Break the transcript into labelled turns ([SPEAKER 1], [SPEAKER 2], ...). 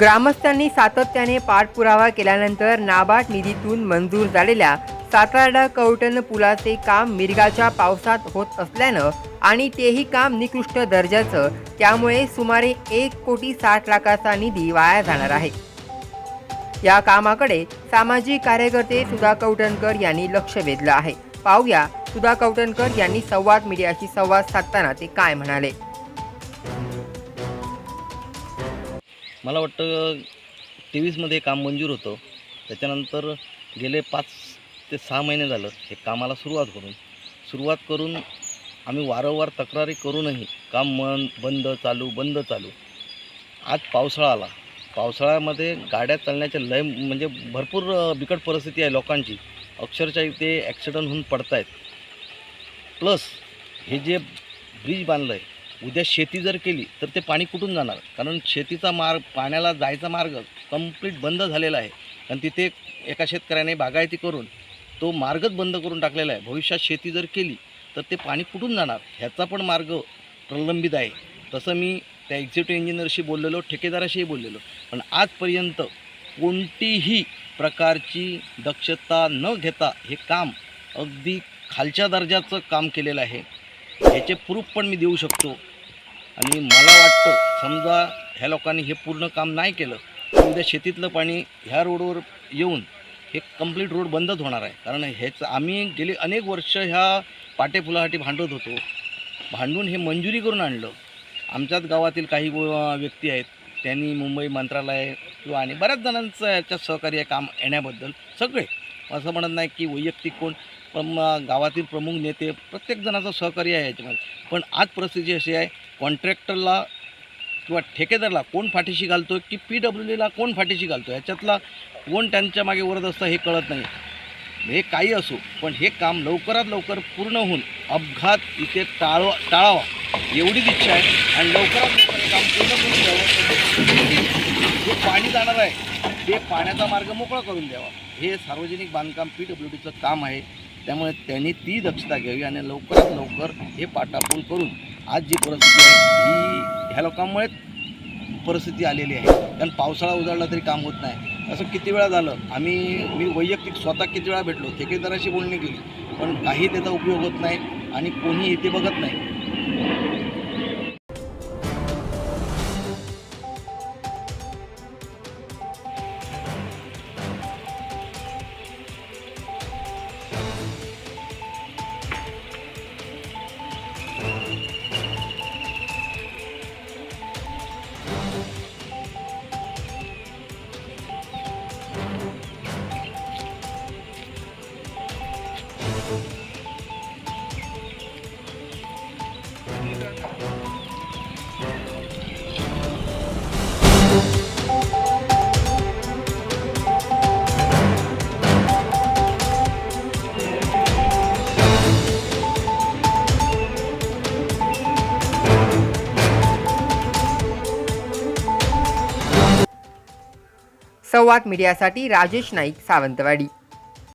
[SPEAKER 1] ग्रामस्थांनी सातत्याने पाठपुरावा केल्यानंतर नाबार्ड निधीतून मंजूर झालेल्या सातारडा कवटण पुलाचे काम मिरगाच्या पावसात होत असल्यानं आणि तेही काम निकृष्ट दर्जाचं त्यामुळे सुमारे एक कोटी साठ लाखाचा निधी वाया जाणार आहे. या कामाकडे सामाजिक कार्यकर्ते सुधा कवटणकर यांनी लक्ष वेधलं आहे. पाहूया सुधा कवटणकर यांनी संवाद मीडियाशी संवाद साधताना ते काय म्हणाले.
[SPEAKER 2] मला वाटतं तेवीसमध्ये काम मंजूर होतं. त्याच्यानंतर गेले पाच ते सहा महिने झालं हे कामाला सुरुवात करून. सुरुवात करून आम्ही वारंवार तक्रारी करूनही काम मन बंद चालू बंद चालू. आज पावसाळा आला. पावसाळ्यामध्ये गाड्या चालण्याच्या लय म्हणजे भरपूर बिकट परिस्थिती आहे लोकांची. अक्षरशः इथे ॲक्सिडंट होऊन पडत आहेत प्लस हे जे ब्रिज बांधलं आहे उद्या शेती जर केली तर ते पाणी कुठून जाणार? कारण शेतीचा मार्ग पाण्याला जायचा मार्ग कंप्लीट बंद झालेला आहे. कारण तिथे एका शेतकऱ्याने बागायती करून तो मार्गच बंद करून टाकलेला आहे. भविष्यात शेती जर केली तर ते पाणी कुठून जाणार? ह्याचा पण मार्ग प्रलंबित आहे. तसं मी त्या एक्झिक्युटिव्ह इंजिनियरशी बोललेलो ठेकेदाराशीही बोललेलो. पण आजपर्यंत कोणतीही प्रकारची दक्षता न घेता हे काम अगदी खालच्या दर्जाचं काम केलेलं आहे. ह्याचे प्रूफ पण मी देऊ शकतो. आणि मला वाटतं समजा ह्या लोकांनी हे पूर्ण काम नाही केलं तर उद्या शेतीतलं पाणी ह्या रोडवर येऊन हे कंप्लीट रोड बंदच होणार आहे. कारण ह्याचं आम्ही गेली अनेक वर्ष ह्या पाटेफुलासाठी भांडत होतो. भांडून हे मंजुरी करून आणलं. आमच्याच गावातील काही व्यक्ती आहेत त्यांनी मुंबई मंत्रालय किंवा आणि बऱ्याच जणांचं याच्यात सहकार्य काम येण्याबद्दल सगळे असं म्हणत नाही की वैयक्तिक कोण पण गावातील प्रमुख नेते प्रत्येकजणाचं सहकार्य आहे याच्यामध्ये. पण आज परिस्थिती अशी आहे कॉन्ट्रॅक्टरला किंवा ठेकेदारला कोण फाटीशी घालतो की पी डब्ल्यू डीला कोण फाटीशी घालतो याच्यातला कोण त्यांच्या मागे वरत असतं हे कळत नाही. हे काही असो पण हे काम लवकरात लवकर पूर्ण होऊन अपघात इथे टाळवा टाळावा एवढीच इच्छा आहे. आणि लवकरात लवकर हे काम पूर्ण करून द्यावं. जे पाणी जाणार आहे. ते पाण्याचा मार्ग मोकळा करून द्यावा. हे सार्वजनिक बांधकाम पी डब्ल्यू डीचं काम आहे. त्यामुळे त्यांनी ती दक्षता घ्यावी आणि लवकरात लवकर हे पाटापूल करून आज जी परिस्थिती आहे ही ह्या लोकांमुळे परिस्थिती आलेली आहे. कारण पावसाळा उजाडला तरी काम होत नाही. असं किती वेळा झालं आम्ही मी वैयक्तिक स्वतः किती वेळा भेटलो ठेकेदाराशी बोलणी केली पण काही त्याचा उपयोग होत नाही आणि कोणी इथे बघत नाही.
[SPEAKER 1] संवाद मीडियासाठी राजेश नाईक सावंतवाडी.